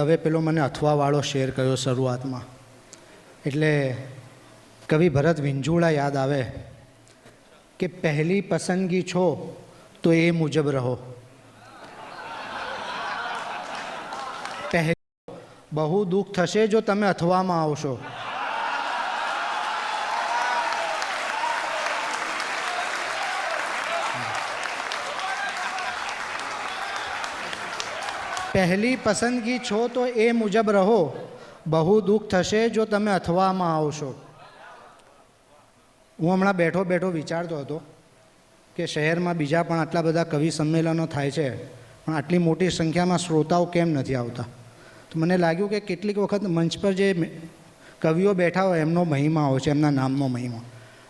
એટલે પેલો મને અથવાવાળો શેર કર્યો શરૂઆતમાં. એટલે કવિ ભરત વિંજુળા યાદ આવે કે પહેલી પસંદગી છો તો એ મુજબ રહો. પહેલી બહુ દુઃખ થશે જો તમે અથવામાં આવશો. પહેલી પસંદગી છો તો એ મુજબ રહો. બહુ દુઃખ થશે જો તમે અથવામાં આવશો. હું હમણાં બેઠો બેઠો વિચારતો હતો કે શહેરમાં બીજા પણ આટલા બધા કવિ સંમેલનો થાય છે, પણ આટલી મોટી સંખ્યામાં શ્રોતાઓ કેમ નથી આવતા? તો મને લાગ્યું કે કેટલીક વખત મંચ પર જે કવિઓ બેઠા હોય એમનો મહિમા હોય છે, એમના નામનો મહિમા.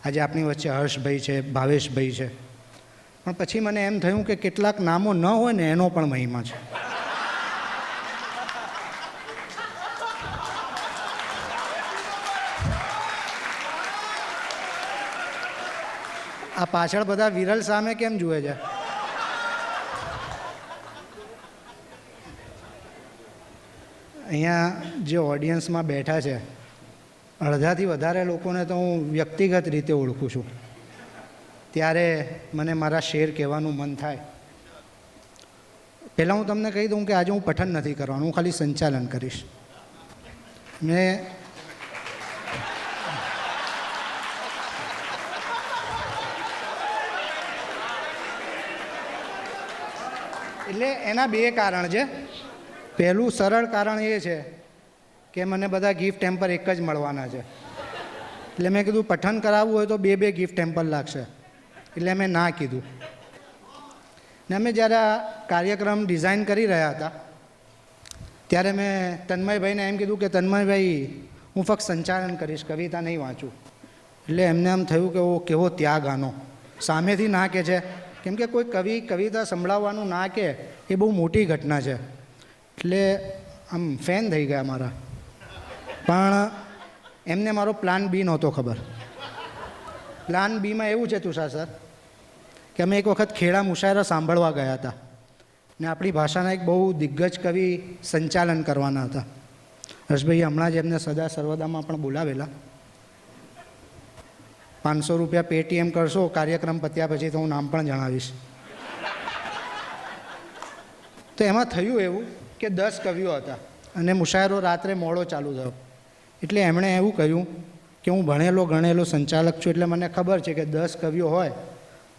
આજે આપણી વચ્ચે હર્ષભાઈ છે, ભાવેશભાઈ છે. પણ પછી મને એમ થયું કે કેટલાક નામો ન હોય ને એનો પણ મહિમા છે. આ પાછળ બધા વિરલ સામે કેમ જુએ છે? અહીંયા જે ઓડિયન્સમાં બેઠા છે, અડધાથી વધારે લોકોને તો હું વ્યક્તિગત રીતે ઓળખું છું. ત્યારે મને મારા શેર કહેવાનું મન થાય. પહેલાં હું તમને કહી દઉં કે આજે હું પઠન નથી કરવાનું, હું ખાલી સંચાલન કરીશ. મેં એટલે એના બે કારણ છે. પહેલું સરળ કારણ એ છે કે મને બધા ગિફ્ટ ટેમ્પર એક જ મળવાના છે. એટલે મેં કીધું પઠન કરાવવું હોય તો બે બે ગિફ્ટ ટેમ્પર લાગશે. એટલે મેં ના કીધું. ને અમે જ્યારે આ કાર્યક્રમ ડિઝાઇન કરી રહ્યા હતા, ત્યારે મેં તન્મયભાઈને એમ કીધું કે તન્મયભાઈ, હું ફક્ત સંચાલન કરીશ, કવિતા નહીં વાંચું. એટલે એમને એમ થયું કે ઓ કેવો ત્યાગ આનો. સામેથી ના કે છે કેમ કે કોઈ કવિ, કવિતા સંભળાવવાનું ના કે, એ બહુ મોટી ઘટના છે. એટલે આમ ફેન થઈ ગયા મારા. પણ એમને મારો પ્લાન બી નહોતો ખબર. પ્લાન બીમાં એવું છે તુષાર સર કે અમે એક વખત ખેડા મુશાયરા સાંભળવા ગયા હતા. ને આપણી ભાષાના એક બહુ દિગ્ગજ કવિ સંચાલન કરવાના હતા. હર્ષભાઈ હમણાં જ એમને સદા સર્વદામાં પણ બોલાવેલા. પાંચસો રૂપિયા પેટીએમ કરશો, કાર્યક્રમ પત્યા પછી તો હું નામ પણ જણાવીશ. તો એમાં થયું એવું કે દસ કવિઓ હતા અને મુશાયરો રાત્રે મોડો ચાલુ થયો. એટલે એમણે એવું કહ્યું કે હું ભણેલો ગણેલો સંચાલક છું, એટલે મને ખબર છે કે દસ કવિઓ હોય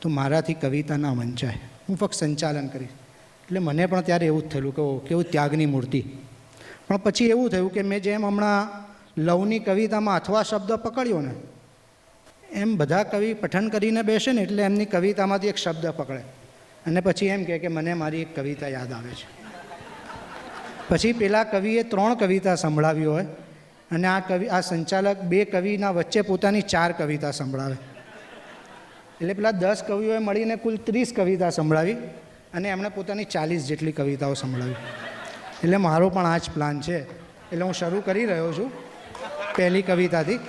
તો મારાથી કવિતા ના વંચાય. હું ફક્ત સંચાલન કરીશ. એટલે મને પણ ત્યારે એવું જ થયેલું કે કેવું ત્યાગની મૂર્તિ. પણ પછી એવું થયું કે મેં જેમ હમણાં લવની કવિતામાં અથવા શબ્દ પકડ્યો ને એમ બધા કવિ પઠન કરીને બેસે ને એટલે એમની કવિતામાંથી એક શબ્દ પકડે. અને પછી એમ કહે કે મને મારી એક કવિતા યાદ આવે છે. પછી પેલા કવિએ ત્રણ કવિતા સંભળાવી હોય અને આ કવિ, આ સંચાલક બે કવિના વચ્ચે પોતાની ચાર કવિતા સંભળાવે. એટલે પેલા દસ કવિઓએ મળીને કુલ ત્રીસ કવિતા સંભળાવી અને એમણે પોતાની ચાલીસ જેટલી કવિતાઓ સંભળાવી. એટલે મારો પણ આ જ પ્લાન છે. એટલે હું શરૂ કરી રહ્યો છું પહેલી કવિતાથી.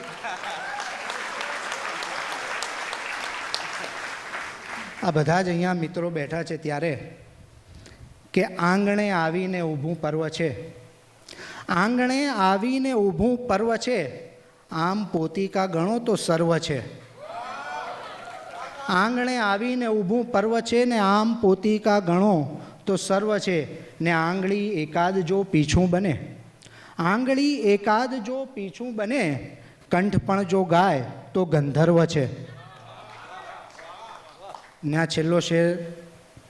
આ બધા જ અહીંયા મિત્રો બેઠા છે ત્યારે કે આંગણે આવીને ઊભું પર્વ છે. આંગણે આવીને ઊભું પર્વ છે. આમ પોતિકા ગણો તો સર્વ છે. આંગણે આવીને ઊભું પર્વ છે ને આમ પોતિકા ગણો તો સર્વ છે. ને આંગળી એકાદ જો પીછું બને. આંગળી એકાદ જો પીછું બને, કંઠ પણ જો ગાય તો ગંધર્વ છે. ને આ છેલ્લો શેર,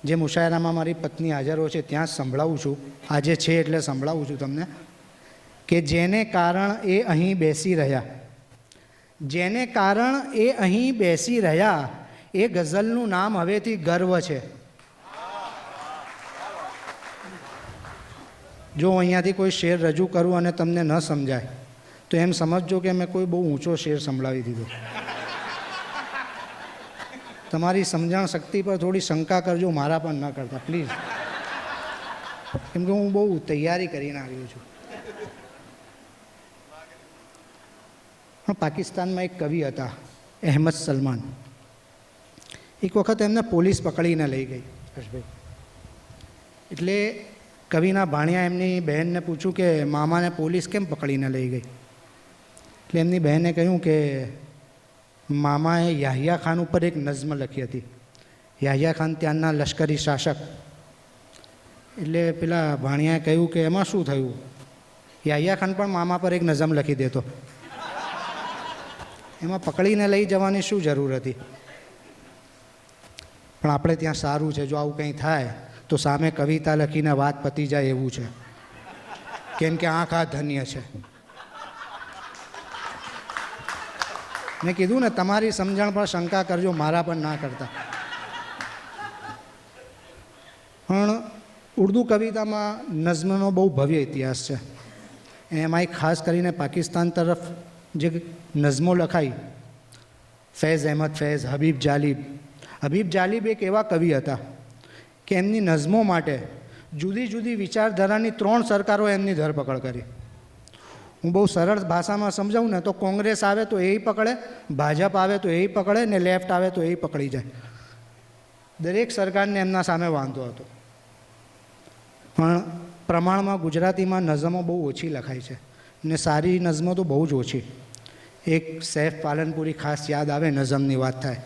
જે મુશાયરામાં મારી પત્ની હાજરો છે, ત્યાં સંભળાવું છું. આજે છે એટલે સંભળાવું છું તમને કે જેને કારણ એ અહીં બેસી રહ્યા. જેને કારણ એ અહીં બેસી રહ્યા, એ ગઝલનું નામ હવેથી ગર્વ છે. જો અહીંયાથી કોઈ શેર રજૂ કરું અને તમને ન સમજાય, તો એમ સમજજો કે મેં કોઈ બહુ ઊંચો શેર સંભળાવી દીધો. તમારી સમજણ શક્તિ પર થોડી શંકા કરજો, મારા પણ ન કરતા. પ્લીઝ કેમ કે હું બહુ તૈયારી કરીને આવ્યો છું. પણ પાકિસ્તાનમાં એક કવિ હતા, અહેમદ સલમાન. એક વખત એમને પોલીસ પકડીને લઈ ગઈ, હર્ષભાઈ. એટલે કવિના ભાણિયા એમની બહેનને પૂછ્યું કે, મામાને પોલીસ કેમ પકડીને લઈ ગઈ? એટલે એમની બહેને કહ્યું કે મામાએ યાહિયા ખાન ઉપર એક નઝમ લખી હતી. યાહિયા ખાન ત્યાંના લશ્કરી શાસક. એટલે પેલા ભાણિયાએ કહ્યું કે એમાં શું થયું? યાહિયા ખાન પણ મામા પર એક નઝમ લખી દેતો. એમાં પકડીને લઈ જવાની શું જરૂર હતી? પણ આપણે ત્યાં સારું છે, જો આવું કંઈ થાય, તો સામે કવિતા લખીને વાત પતી જાય એવું છે. કેમ કે આંખ આ ધન્ય છે. મેં કીધું ને, તમારી સમજણ પર શંકા કરજો, મારા પણ ના કરતા. પણ ઉર્દુ કવિતામાં નઝમનો બહુ ભવ્ય ઇતિહાસ છે. એમાંય ખાસ કરીને પાકિસ્તાન તરફ જે નઝમો લખાઈ, ફૈઝ અહેમદ ફૈઝ, હબીબ જાલિબ. હબીબ જાલિબ એક એવા કવિ હતા કે એમની નઝમો માટે જુદી જુદી વિચારધારાની ત્રણ સરકારો એમની ધરપકડ કરી. હું બહુ સરળ ભાષામાં સમજાવું ને તો કોંગ્રેસ આવે તો એ પકડે, ભાજપ આવે તો એ પકડે ને લેફ્ટ આવે તો એ પકડી જાય. દરેક સરકારને એમના સામે વાંધો હતો. પણ પ્રમાણમાં ગુજરાતીમાં નઝમો બહુ ઓછી લખાય છે ને સારી નઝમો તો બહુ જ ઓછી. એક સૈફ પાલનપુરી ખાસ યાદ આવે નઝમની વાત થાય.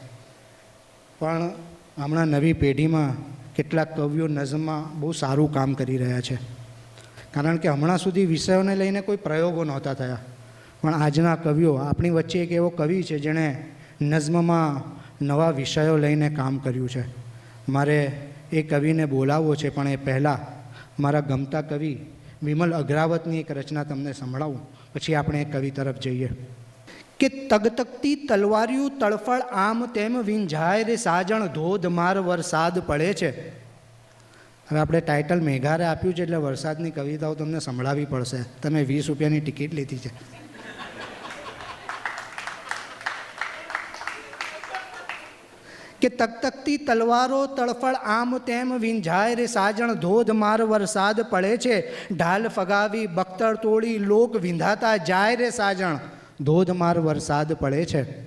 પણ હમણાં નવી પેઢીમાં કેટલાક કવિઓ નઝમમાં બહુ સારું કામ કરી રહ્યા છે. કારણ કે હમણાં સુધી વિષયોને લઈને કોઈ પ્રયોગો નહોતા થયા. પણ આજના કવિઓ, આપણી વચ્ચે એક એવો કવિ છે જેણે નઝમમાં નવા વિષયો લઈને કામ કર્યું છે. મારે એ કવિને બોલાવવો છે, પણ એ પહેલાં મારા ગમતા કવિ વિમલ અગ્રાવતની એક રચના તમને સંભળાવું. પછી આપણે એ કવિ તરફ જઈએ. કે તગતગતી તલવારિયું તળફળ આમ તેમ વિંઝાય રે સાજણ ધોધમાર વરસાદ પડે છે. હવે આપણે ટાઇટલ મેઘારે આપ્યું છે એટલે વરસાદની કવિતાઓ તમને સંભળાવી પડશે. તમે વીસ રૂપિયાની ટિકિટ લીધી છે. કે તકતકતી તલવારો તળફળ આમ તેમ વિંઝાય રે સાજણ ધોધમાર વરસાદ પડે છે. ઢાલ ફગાવી બખ્તર તોડી લોક વિંધાતા જાય રે સાજણ. ધોધમાર વરસાદ પડે છે.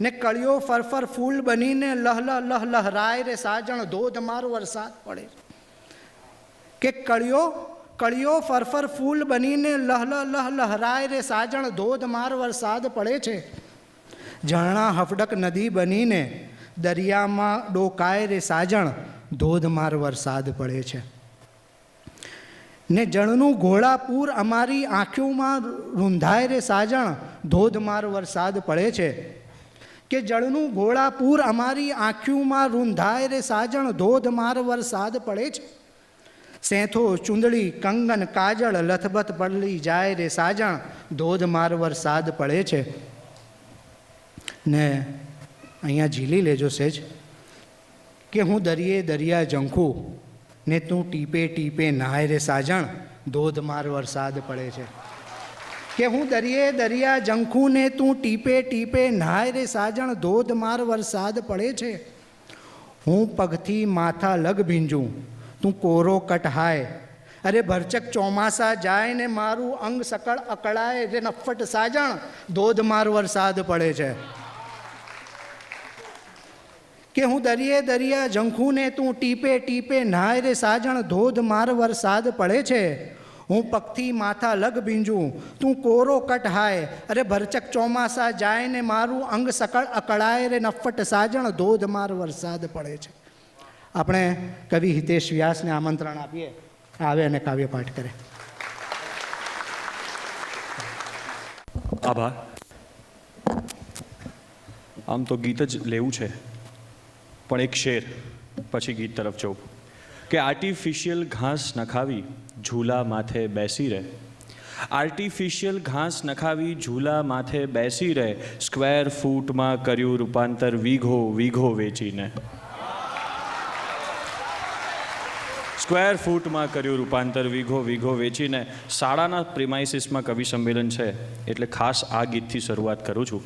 ને કળિયો ફરફર ફૂલ બનીને લહ લહ લહ લહરાય રે સાજણ ધોધમાર વરસાદ પડે. કે કળિયો કળિયો ફરફર ફૂલ બનીને લહ લહ લહ લહરાય રે સાજણ ધોધમાર વરસાદ પડે છે. ઝરણા હફડક નદી બનીને દરિયામાં ડોકાય રે સાજણ ધોધમાર વરસાદ પડે છે. ને જળનું ઘોડાપૂર અમારી આંખોમાં રૂંધાય રે સાજણ ધોધમાર વરસાદ પડે છે. કે જળનું ઘોળાપૂર અમારી આંખીઓમાં રૂંધાય રે સાજણ ધોધમાર વરસાદ પડે છે. સેંથો ચૂંદડી કંગન, કાજળ, લથબથ પડલી જાય રે સાજણ ધોધમાર વરસાદ પડે છે. ને અહીંયા ઝીલી લેજો સેજ, કે હું દરિયે દરિયા ઝંખું, ને તું ટીપે ટીપે નાય રે સાજણ ધોધમાર વરસાદ પડે છે. કે હું દરિયે દરિયા જંખુને તું ટીપે ટીપે નાય રે સાજણ ધોધમાર વરસાદ પડે છે. હું પગથી માથા લગ ભીંજું, તું કોરો કટહાય અરે ભરચક ચોમાસા જાય ને મારું અંગ સકળ અકળાય રે નફટ સાજણ ધોધમાર વરસાદ પડે છે. કે હું દરિયે દરિયા જંખુને તું ટીપે ટીપે નાય રે સાજણ, ધોધ માર વરસાદ પડે છે. હું પગથી માથા લગ ભીંજું તું કોરો કટ હાય. અરે ભરચક ચોમાસા જાય ને મારું અંગ સકળ અકળાય રે. નફટ સાજણ ધોધ માર વરસાદ પડે છે. આપણે કવિ હિતેશ વ્યાસને આમંત્રણ આપીએ. આવે અને કાવ્ય પાઠ કરે. આભાર. આમ તો ગીત જ લેવું છે. પણ એક શેર, પછી ગીત તરફ જવું. કે આર્ટિફિશિયલ ઘાસ નખાવી, ઝૂલા માથે બેસી રહે. આર્ટિફિશિયલ ઘાસ નખાવી, ઝૂલા માથે બેસી રહે. સ્ક્વેર ફૂટમાં કર્યું રૂપાંતર વીઘો વીઘો વેચીને. સ્ક્વેર ફૂટમાં કર્યું રૂપાંતર વીઘો વીઘો વેચીને. શાળાના પ્રિમાઇસિસમાં કવિ સંમેલન છે, એટલે ખાસ આ ગીતથી શરૂઆત કરું છું.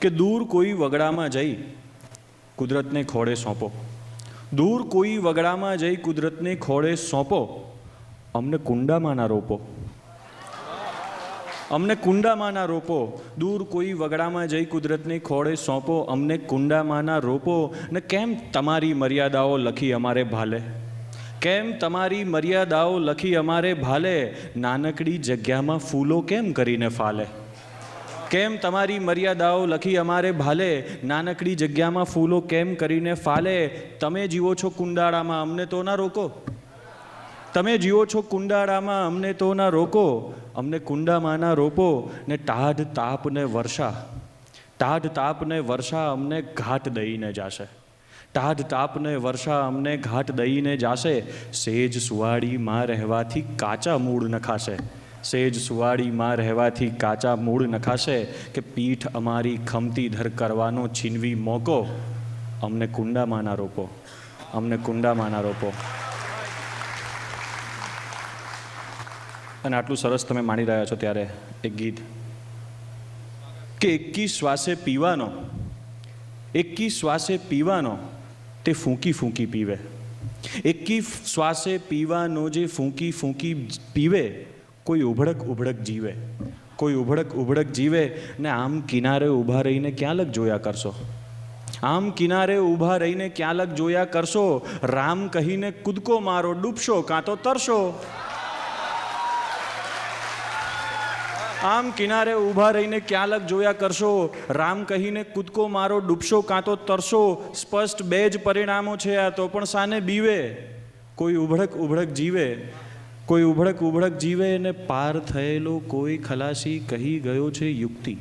કે દૂર કોઈ વગડામાં જઈ, કુદરતને ખોળે સોંપો. દૂર કોઈ વગડામાં જઈ કુદરતને ખોળે સોંપો, અમને કુંડામાં ના રોપો. અમને કુંડામાં ના રોપો. દૂર કોઈ વગડામાં જઈ કુદરતને ખોળે સોંપો, અમને કુંડામાં ના રોપો. ને કેમ તમારી મર્યાદાઓ લખી અમારે ભાલે? કેમ તમારી મર્યાદાઓ લખી અમારે ભાલે? નાનકડી જગ્યામાં ફૂલો કેમ કરીને ફાલે? કેમ તમારી મર્યાદાઓ લખી અમારે ભાલે? નાનકડી જગ્યામાં ફૂલો કેમ કરીને ફાલે? તમે જીવો છો કુંડાળામાં, અમને તો ના રોકો. તમે જીવો છો કુંડાળામાં, અમને તો ના રોકો. અમને કુંડામાં ના રોપો. ને ટાઢ તાપ ને વર્ષા. ટાઢ તાપ ને વર્ષા અમને ઘાટ દઈને જાશે. ટાઢ તાપ ને વર્ષા અમને ઘાટ દઈને જાશે. સેજ સુવાડીમાં રહેવાથી કાચા મૂળ નખાશે. સેજ સુવાડીમાં રહેવાથી કાચા મૂળ નખાશે કે પીઠ અમારી ખમતી ધર કરવાનો છીનવી મોકો? અમને કુંડામાં ના રોપો. અમને કુંડામાં ના રોપો. અને આટલું સરસ તમે માણી રહ્યા છો ત્યારે એક ગીત. કે એકી શ્વાસે પીવાનો, એકી શ્વાસે પીવાનો તે ફૂંકી ફૂંકી પીવે. એકી શ્વાસે પીવાનો જે ફૂંકી ફૂંકી પીવે કોઈ ઉભડક ઉભડક જીવે. કોઈ ઉભડક ઉભડક જીવે ને આમ કિનારે ઊભા રહીને ક્યાં લગ જોયા કરશો? આમ કિનારે ઊભા રહીને ક્યાં લગ જોયા કરશો? રામ કહીને કૂદકો મારો, ડૂબશો કાં તો તરશો? આમ કિનારે ઊભા રહીને ક્યાં લગ જોયા કરશો? રામ કહીને કૂદકો મારો, ડૂબશો કાં તો તરશો? સ્પષ્ટ બે જ પરિણામો છે આ, તો પણ સાને બીવે. કોઈ ઉભડક ઉભડક જીવે. કોઈ ઉભડક ઉભડક જીવે અને પાર થયેલો કોઈ ખલાસી કહી ગયો છે યુક્તિ.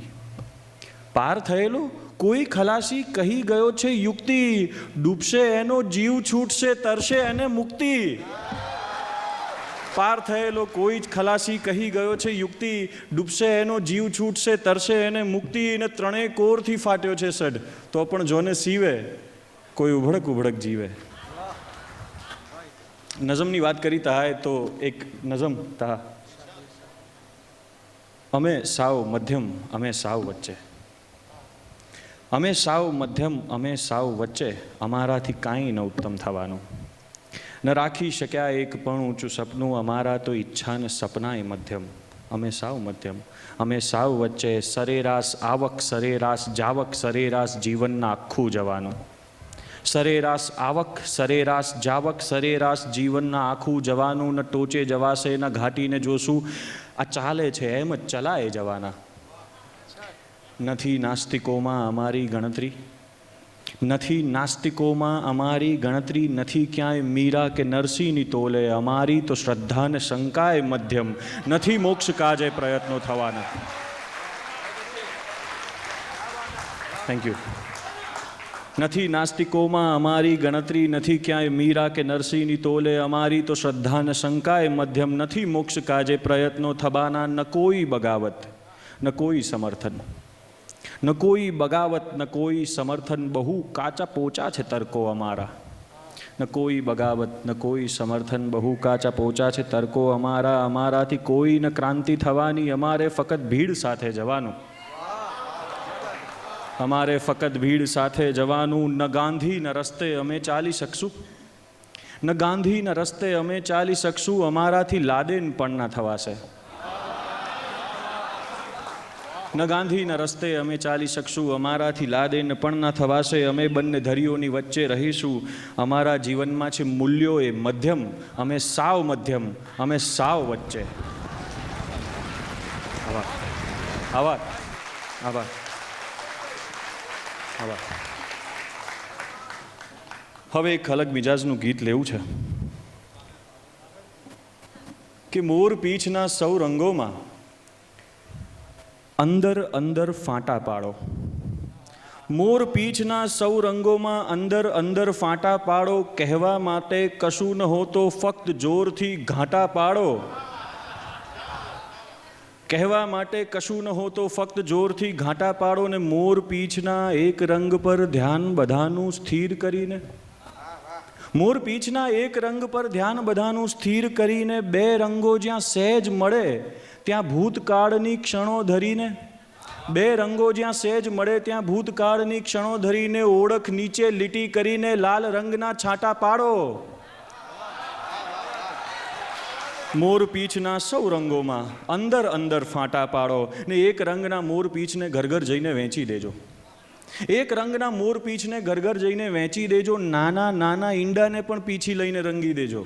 પાર થયેલો કોઈ ખલાસી કહી ગયો છે યુક્તિ. ડૂબશે એનો જીવ, છૂટશે, તરશે એને મુક્તિ. પાર થયેલો કોઈ જ ખલાસી કહી ગયો છે યુક્તિ. ડૂબશે એનો જીવ, છૂટશે, તરશે એને મુક્તિ ને ત્રણેય કોરથી ફાટ્યો છે સઢ. તો પણ જોને સીવે, કોઈ ઉભડક ઉભડક જીવે. નઝમની વાત કરી તાય તો એક નઝમ તા અમે સાવ મધ્યમ, અમે સાવ વચ્ચે. અમે સાવ મધ્યમ, અમે સાવ વચ્ચે અમારાથી કાંઈ ન ઉત્તમ થવાનું. ન રાખી શક્યા એક પણ ઊંચું સપનું, અમારા તો ઈચ્છા ને સપનાય મધ્યમ. અમે સાવ મધ્યમ, અમે સાવ વચ્ચે સરેરાશ આવક, સરેરાશ જાવક, સરેરાશ જીવનના આખું જવાનું. સરેરાશ આવક, સરેરાશ જાવક, સરેરાશ જીવનના આખું જવાનું, ન ટોચે જવાશે, ન ઘાટીને જોશું. આ ચાલે છે એમ જ ચલાએ જવાના. નથી નાસ્તિકોમાં અમારી ગણતરી. નથી નાસ્તિકોમાં અમારી ગણતરી, નથી ક્યાંય મીરા કે નરસિંહની તોલે. અમારી તો શ્રદ્ધાને શંકાય મધ્યમ. નથી મોક્ષ કાજે પ્રયત્નો થવાના. થેન્ક યુ નથી નાસ્તિકોમાં, અમારી ગણતરી નથી ક્યાંય મીરા કે નરસિંહની તોલે, અમારી તો શ્રદ્ધા ને શંકાએ મધ્યમ નથી મોક્ષ કાજે પ્રયત્નો થવાના ન કોઈ બગાવત, ન કોઈ સમર્થન. ન કોઈ બગાવત, ન કોઈ સમર્થન, બહુ કાચા પોચા છે તર્કો અમારા. ન કોઈ બગાવત, ન કોઈ સમર્થન, બહુ કાચા પોચા છે તર્કો અમારા, અમારાથી કોઈ ન ક્રાંતિ થવાની, અમારે ફક્ત ભીડ સાથે જવાનું. અમારે ફક્ત ભીડ સાથે જવાનું ન ગાંધી ન રસ્તે અમે ચાલી શકશું ન ગાંધી ન રસ્તે અમે ચાલી શકશું અમારાથી લાદેન પણ ના થવાશે ન ગાંધીના રસ્તે અમે ચાલી શકશું અમારાથી લાદેન પણ ના થવાશે અમે બંને ધરીઓની વચ્ચે રહીશું અમારા જીવનમાં છે મૂલ્યો એ મધ્યમ અમે સાવ મધ્યમ અમે સાવ વચ્ચે આભાર આભાર આભાર હવે એક અલગ મિજાજનું ગીત લેવું છે. કે મોર પીછના સૌ રંગોમાં અંદર અંદર ફાંટા પાડો. મોર પીછના સૌ રંગોમાં અંદર અંદર ફાંટા પાડો. કહેવા માટે કશું ન હોતો ફક્ત જોરથી ઘાંટા પાડો. કહેવા માટે કશું ન હોતો ફક્ત જોરથી ઘાંટા પાડો ને મોર પીછના એક રંગ પર ધ્યાન બધાનું સ્થિર કરીને. મોર પીછના એક રંગ પર ધ્યાન બધાનું સ્થિર કરીને બે રંગો જ્યાં સહેજ મળે, ત્યાં ભૂતકાળની ક્ષણો ધરીને. બે રંગો જ્યાં સહેજ મળે, ત્યાં ભૂતકાળની ક્ષણો ધરીને ઓળખ નીચે લીટી કરીને લાલ રંગના છાંટા પાડો. મોર પીછના સૌ રંગોમાં અંદર અંદર ફાંટા પાડો ને એક રંગના મોર પીછને ઘર ઘર જઈને વેચી દેજો. એક રંગના મોર પીછને ઘર ઘર જઈને વેચી દેજો, નાના નાના ઈંડાને પણ પીછી લઈને રંગી દેજો.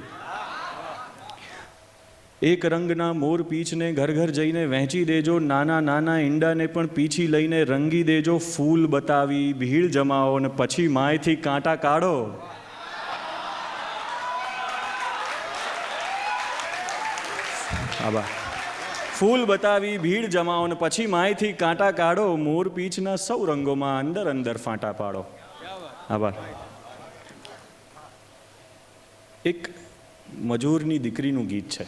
એક રંગના મોર પીછને ઘર ઘર જઈને વહેંચી દેજો, નાના નાના ઈંડાને પણ પીછી લઈને રંગી દેજો, ફૂલ બતાવી, ભીડ જમાવો ને પછી માયથી કાંટા કાઢો. આભાર. ફૂલ બતાવી ભીડ જમાવો ને પછી માયથી કાંટા કાઢો, મોર પીછના સૌ રંગોમાં અંદર અંદર ફાંટા પાડો. આભાર. એક મજૂરની દીકરીનું ગીત છે.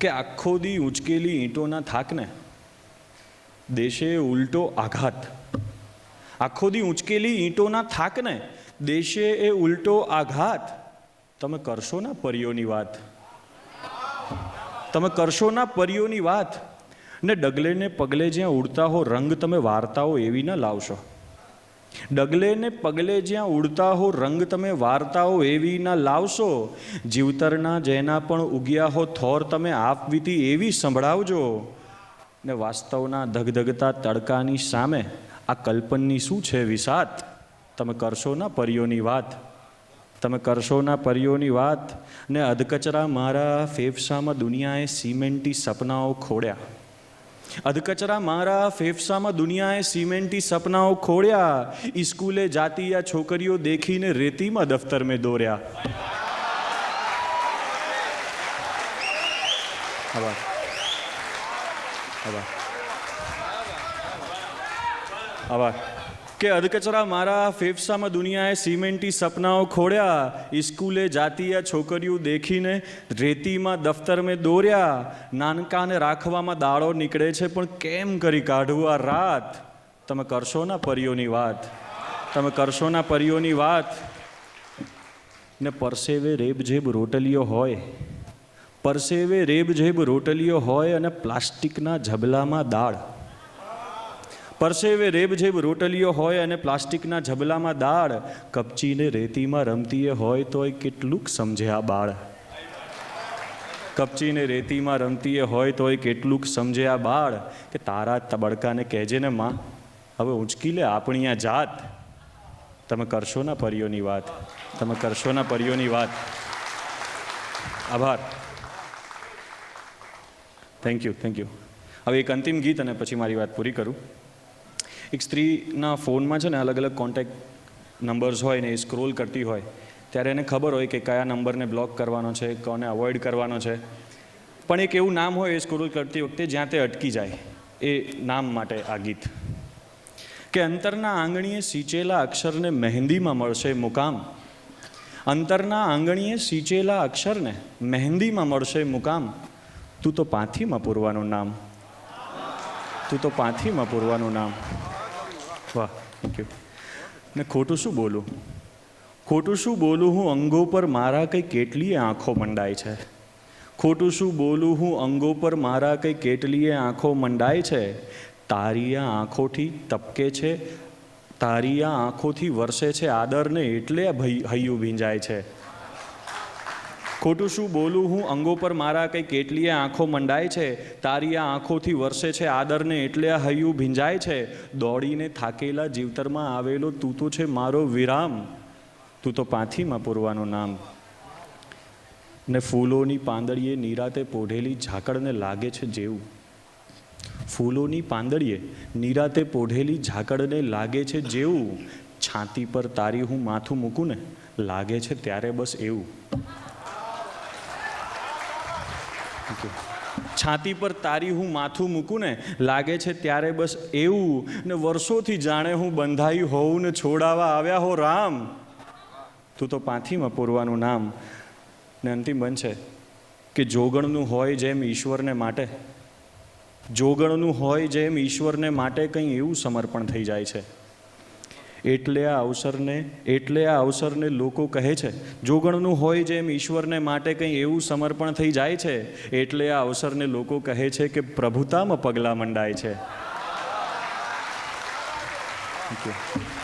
કે આખો દી ઉંચકેલી ઈંટોના થાકને, દેશે ઉલટો આઘાત. આખો દી ઉંચકેલી ઈંટોના થાકને, દેશે એ ઉલટો આઘાત. તમે કરશો ના પરીઓની વાત? તમે કરશો ના પરીઓની વાત? ને ડગલે ને પગલે જ્યાં ઉડતા હો રંગ તમે વાર્તાઓ એવી ના લાવશો. ડગલે ને પગલે જ્યાં ઉડતા હો રંગ તમે વાર્તાઓ એવી ના લાવશો. જીવતરના જેના પણ ઉગ્યા હો થોર તમે આપવીતી એવી સંભળાવજો. ને વાસ્તવના ધગધગતા તડકાની સામે આ કલ્પનની શું છે વિસાત તમે કરશો ના પરીઓની વાત? તમે કરશોના પરીઓની વાત. ને અધકચરા મારા ફેફસામાં દુનિયાએ સિમેન્ટી સપનાઓ ખોડ્યા અધકચરા મારા ફેફસામાં દુનિયાએ સિમેન્ટી સપનાઓ ખોડ્યા સ્કૂલે જાતી આ છોકરીઓ દેખીને રેતીમાં દફતર મેં દોર્યા. આભાર આભાર કે અધકચરા મારા ફેફસામાં દુનિયાએ સિમેન્ટી સપનાઓ ખોડ્યા ઈસ્કૂલે જાતીય છોકરીઓ દેખીને રેતીમાં દફતર મેં દોર્યા, નાનકાને રાખવામાં દાડો નીકળે છે, પણ કેમ કરી કાઢવું આ રાત? તમે કરશો ના પરીઓની વાત. તમે કરશો ના પરીઓની વાત. ને પરસેવે રેબઝેબ રોટલીઓ હોય. પરસેવે રેબઝેબ રોટલીઓ હોય અને પ્લાસ્ટિકના ઝબલામાં દાળ. પરસેવે રેબઝેબ રોટલીઓ હોય અને પ્લાસ્ટિકના ઝબલામાં દાળ. કપચીને રેતીમાં રમતીએ હોય તોય કેટલુંક સમજે આ બાળ. કપચીને રેતીમાં રમતીએ હોય તોય કેટલુંક સમજે આ બાળ. કે તારા તબડકાને કહેજે ને માં, હવે ઉંચકી લે આપણી આ જાત. તમે કરશો ના પરીઓની વાત. તમે કરશો ના પરીઓની વાત. આભાર. થેન્ક યુ થેન્ક યુ હવે એક અંતિમ ગીત અને પછી મારી વાત પૂરી કરું. એક સ્ત્રીના ફોનમાં છે ને અલગ અલગ કોન્ટેક્ટ નંબર્સ હોય ને એ સ્ક્રોલ કરતી હોય, ત્યારે એને ખબર હોય કે કયા નંબરને બ્લોક કરવાનો છે, કોને અવોઇડ કરવાનો છે. પણ એક એવું નામ હોય એ સ્ક્રોલ કરતી વખતે જ્યાં તે અટકી જાય, એ નામ માટે આ ગીત. કે અંતરના આંગણીએ સિંચેલા અક્ષરને મહેંદીમાં મળશે મુકામ. અંતરના આંગણીએ સિંચેલા અક્ષરને મહેંદીમાં મળશે મુકામ. તું તો પાંથીમાં પૂરવાનું નામ. તું તો પાંથીમાં પૂરવાનું નામ. વાહ ને ખોટું શું બોલું? ખોટું શું બોલું હું અંગો પર મારા કંઈ કેટલીય આંખો મંડાય છે? ખોટું શું બોલું હું અંગો પર મારા કંઈ કેટલીય આંખો મંડાય છે? તારી આ આંખોથી તપકે છે, તારી આ આંખોથી વરસે છે આદરને એટલે હૈયું ભીંજાય છે. ખોટું શું બોલું હું? અંગો પર મારા કંઈ કેટલીય આંખો મંડાય છે? તારી આ આંખોથી વરસે છે આદરને એટલે આ હૈયું ભીંજાય છે? દોડીને થાકેલા જીવતરમાં આવેલો તું તો છે મારો વિરામ. તું તો પાંથીમાં પૂરવાનું નામ. ને ફૂલોની પાંદડીએ નિરાતે પોઢેલી ઝાકળને લાગે છે જેવું. ફૂલોની પાંદડીએ નિરાતે પોઢેલી ઝાકળને લાગે છે જેવું. છાતી પર તારી હું માથું મૂકું ને, લાગે છે ત્યારે બસ એવું. છાતી પર તારી હું માથું મૂકું ને, લાગે છે ત્યારે બસ એવું ને વર્ષોથી જાણે હું બંધાઈ હોઉં ને છોડાવા આવ્યા હો રામ. તું તો પાંથીમાં પૂરવાનું નામ ને અંતિમ બનશે કે જોગણનું હોય જેમ ઈશ્વરને માટે. જોગણનું હોય જેમ ઈશ્વરને માટે કંઈ એવું સમર્પણ થઈ જાય છે. એટલે આ અવસરને, એટલે આ અવસરને લોકો કહે છે. જોગણનું હોય જેમ ઈશ્વરને માટે કંઈ એવું સમર્પણ થઈ જાય છે, એટલે આ અવસરને લોકો કહે છે કે પ્રભુતામાં પગલાં મંડાય છે.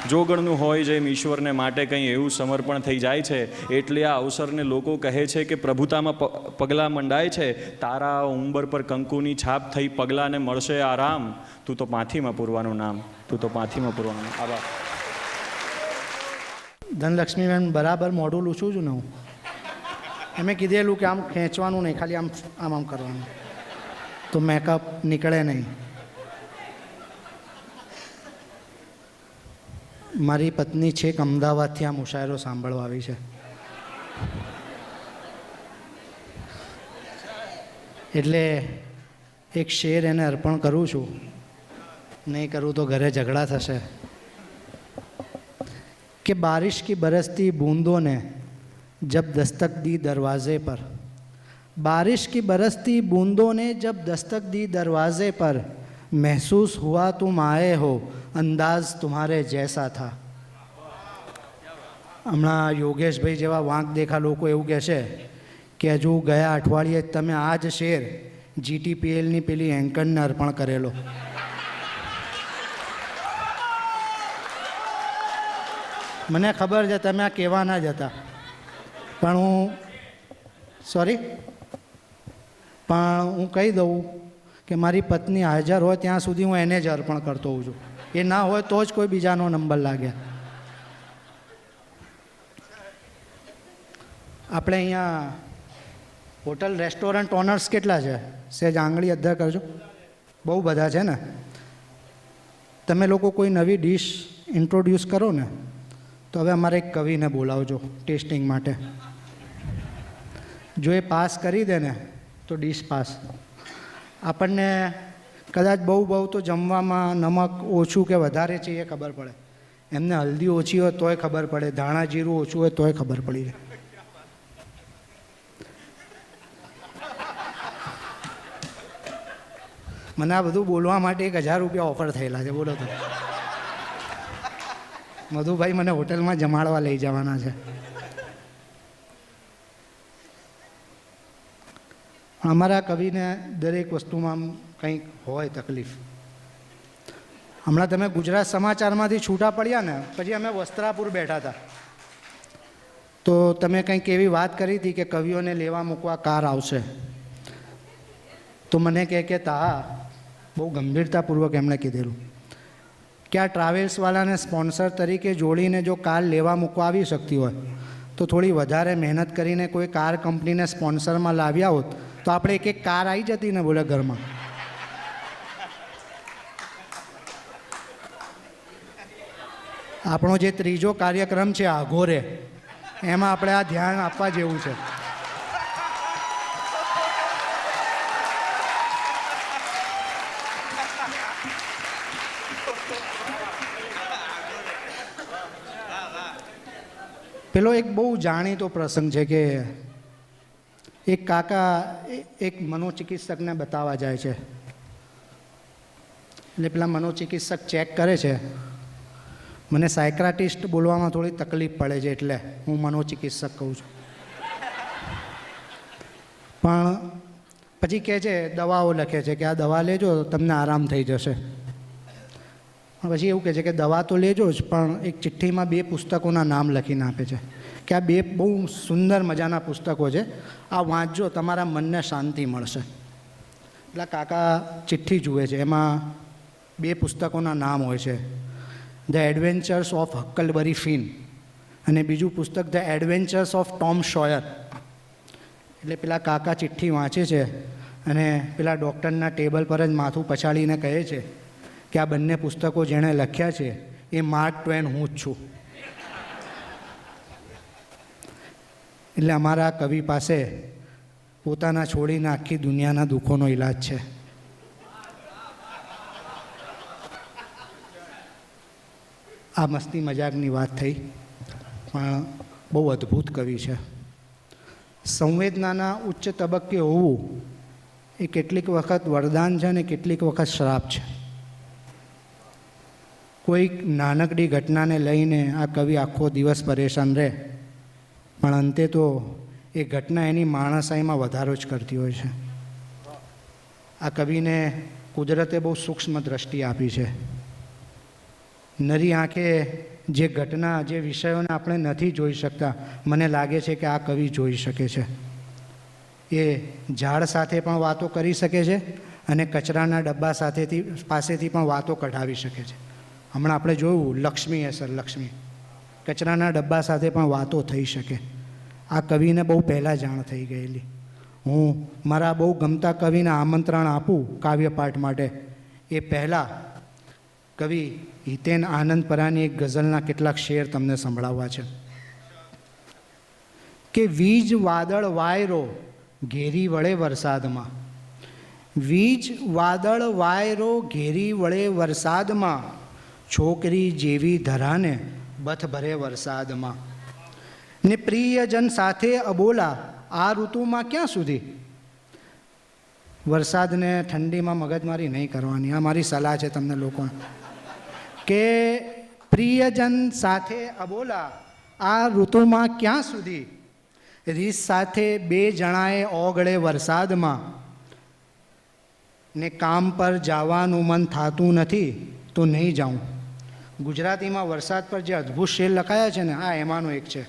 જોગણનું હોય જેમ ઈશ્વરને માટે કંઈ એવું સમર્પણ થઈ જાય છે, એટલે આ અવસરને લોકો કહે છે કે પ્રભુતામાં પગલાં મંડાય છે. તારા ઉંબર પર કંકુની છાપ થઈ પગલાંને મળશે આરામ. તું તો પાથીમાં પૂરવાનું નામ. તું તો પાથીમાં પૂરવાનું નામ આભાર ધનલક્ષ્મીબેન બરાબર મોઢું લૂછું છું ને હું. એમે કીધેલું કે આમ ખેંચવાનું નહીં, ખાલી આમ આમ આમ કરવાનું. તો મેકઅપ નીકળે નહીં. મારી પત્ની છેક અમદાવાદથી આ મુશાયરો સાંભળવા આવી છે. એટલે એક શેર એને અર્પણ કરું છું. નહીં કરું તો ઘરે ઝઘડા થશે. कि बारिश की बरसती बूंदों ने जब दस्तक दी दरवाजे पर बारिश की बरसती बूंदों ने जब दस्तक दी दरवाजे पर महसूस हुआ तुम आए हो अंदाज तुम्हारे जैसा था હમણાં યોગેશભાઈ જેવા વાંક દેખા લોકો એવું કહે છે કે હજુ ગયા અઠવાડિયે જ તમે આ જ શેર જીટીપીએલની પેલી એન્કરને અર્પણ કરેલો મને ખબર છે, તમે આ કહેવાના જ હતા પણ હું સોરી પણ હું કહી દઉં કે મારી પત્ની હાજર હોય ત્યાં સુધી હું એને જ અર્પણ કરતો હોઉં છું. એ ના હોય તો જ કોઈ બીજાનો નંબર લાગે. આપણે અહીંયા હોટલ રેસ્ટોરન્ટ ઓનર્સ કેટલા છે? સેજ આંગળી અધ્ધા કરજો. બહુ બધા છે ને? તમે લોકો કોઈ નવી ડીશ ઇન્ટ્રોડ્યુસ કરો ને? તો હવે અમારે એક કવિને બોલાવજો ટેસ્ટિંગ માટે. જો એ પાસ કરી દે ને, તો ડીશ પાસ. આપણને કદાચ બહુ બહુ તો જમવામાં નમક ઓછું કે વધારે છે એ ખબર પડે. એમને હલ્દી ઓછી હોય તોય ખબર પડે, ધાણા જીરું ઓછું હોય તોય ખબર પડી જાય મને આ બધું બોલવા માટે એક હજાર રૂપિયા ઓફર થયેલા છે, બોલો તો મધુભાઈ મને હોટલમાં જમાડવા લઈ જવાના છે. અમારા કવિને દરેક વસ્તુમાં આમ કંઈક હોય તકલીફ. હમણાં તમે ગુજરાત સમાચારમાંથી છૂટા પડ્યા ને, પછી અમે વસ્ત્રાપુર બેઠા હતા. તો તમે કંઈક એવી વાત કરી હતી કે કવિઓને લેવા મૂકવા કાર આવશે. તો મને કહે કે તા, બહુ ગંભીરતાપૂર્વક એમણે કીધેલું. કે આ ટ્રાવેલ્સવાળાને સ્પોન્સર તરીકે જોડીને જો કાર લેવા મૂકવા આવી શકતી હોય, તો થોડી વધારે મહેનત કરીને કોઈ કાર કંપનીને સ્પોન્સરમાં લાવ્યા હોત, તો આપણે એક એક કાર આવી જતી ને બોલે ઘરમાં. આપણો જે ત્રીજો કાર્યક્રમ છે આઘોરે એમાં આપણે આ ધ્યાન આપવા જેવું છે. પેલો એક બહુ જાણીતો પ્રસંગ છે કે એક કાકા એક મનોચિકિત્સકને બતાવવા જાય છે. એટલે પેલા મનોચિકિત્સક ચેક કરે છે. મને સાયક્રાટિસ્ટ બોલવામાં થોડી તકલીફ પડે છે એટલે હું મનોચિકિત્સક કહું છું. પણ પછી કહે છે, દવાઓ લખે છે કે આ દવા લેજો, તમને આરામ થઈ જશે. પછી એવું કહે છે કે દવા તો લેજો જ, પણ એક ચિઠ્ઠીમાં બે પુસ્તકોના નામ લખીને આપે છે. કે આ બે બહુ સુંદર મજાના પુસ્તકો છે. આ વાંચજો, તમારા મનને શાંતિ મળશે. એટલે કાકા ચિઠ્ઠી જુએ છે, એમાં બે પુસ્તકોના નામ હોય છે. The adventures of Huckleberry Finn અને બીજું પુસ્તક the adventures of Tom Sawyer એટલે પેલા કાકા ચિઠ્ઠી વાંચે છે અને પેલા ડૉક્ટરના ટેબલ પર જ માથું પછાડીને કહે છે. કે આ બંને પુસ્તકો જેણે લખ્યા છે, એ માર્ક ટ્વેન હું જ છું. એટલે અમારા કવિ પાસે પોતાના છોડીને આખી દુનિયાના દુઃખોનો ઈલાજ છે. આ મસ્તી મજાકની વાત થઈ, પણ બહુ અદ્ભુત કવિ છે. સંવેદનાના ઉચ્ચ તબક્કે હોવું એ કેટલીક વખત વરદાન છે અને કેટલીક વખત શ્રાપ છે. કોઈક નાનકડી ઘટનાને લઈને આ કવિ આખો દિવસ પરેશાન રહે. પણ અંતે તો એ ઘટના એની માણસાઈમાં વધારો જ કરતી હોય છે. આ કવિને કુદરતે બહુ સૂક્ષ્મ દ્રષ્ટિ આપી છે. નરી આંખે જે ઘટના, જે વિષયોને આપણે નથી જોઈ શકતા, મને લાગે છે કે આ કવિ જોઈ શકે છે. એ ઝાડ સાથે પણ વાતો કરી શકે છે અને કચરાના ડબ્બા સાથેથી, પાસેથી પણ વાતો કઢાવી શકે છે. હમણાં આપણે જોયું, લક્ષ્મી સર, લક્ષ્મી. કચરાના ડબ્બા સાથે પણ વાતો થઈ શકે. આ કવિને બહુ પહેલાં જાણ થઈ ગયેલી. હું મારા બહુ ગમતા કવિને આમંત્રણ આપું કાવ્યપાઠ માટે. એ પહેલાં કવિ હિતેન આનંદપરાની એક ગઝલના કેટલાક શેર તમને સંભળાવવા છે. કે વીજ વાદળ વાયરો ઘેરી વળે વરસાદમાં. વીજ વાદળ વાયરો ઘેરી વળે વરસાદમાં. છોકરી જેવી ધરાને બથ ભરે વરસાદમાં. ને પ્રિયજન સાથે અબોલા આ ઋતુમાં ક્યાં સુધી? વરસાદને ઠંડીમાં મગજમારી નહીં કરવાની. આ મારી સલાહ છે તમને લોકો કે પ્રિયજન સાથે અબોલા આ ઋતુમાં ક્યાં સુધી? રીસ સાથે બે જણાએ ઓગળે વરસાદમાં. ને કામ પર જવાનું મન થતું નથી, તો નહીં જાઉં. ગુજરાતીમાં વરસાદ પર જે અદ્ભુત શેર લખાયા છે ને, આ એમાંનો એક છે.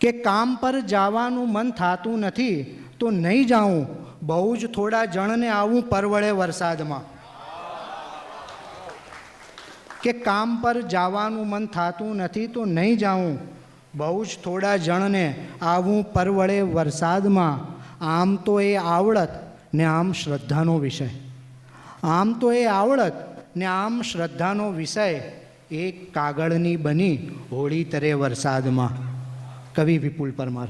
કે કામ પર જવાનું મન થતું નથી, તો નહીં જાઉં. બહુ જ થોડા જણને આવું પરવળે વરસાદમાં. કે કામ પર જવાનું મન થતું નથી, તો નહીં જાઉં. બહુ જ થોડા જણને આવું પરવળે વરસાદમાં. આમ તો એ આવડત ને આમ શ્રદ્ધાનો વિષય. આમ તો એ આવડત ને આમ શ્રદ્ધાનો વિષય. એક કાગળની બની હોળી તરે વરસાદમાં. કવિ વિપુલ પરમાર.